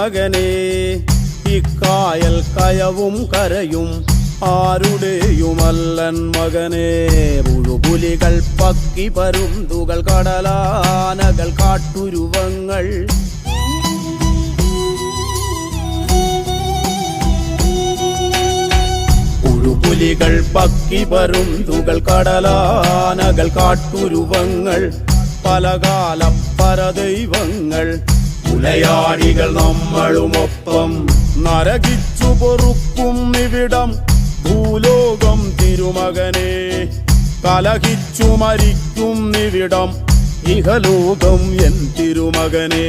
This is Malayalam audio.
മകനെ ഇക്കായൽ കയവും കരയും ആരുടെയുമല്ലൻ മകനേ. മുഴുപുലികൾ പക്കി പരുന്തുകൾ കടലാനകൾ കാട്ടുരുവങ്ങൾ. പുലികൾ പക്കി പരുന്തുകൾ കടലാനകൾ കാട്ടുരുവങ്ങൾ. പലകാല പരദൈവങ്ങൾ പുലയാടികൾ നമ്മളുമൊപ്പം നരകിച്ചു പൊറുക്കും ഇവിടം ഭൂലോകം തിരുമകനെ. കലഹിച്ചു മരിക്കും ഇവിടം ഇഹലോകം എൻ തിരുമകനെ.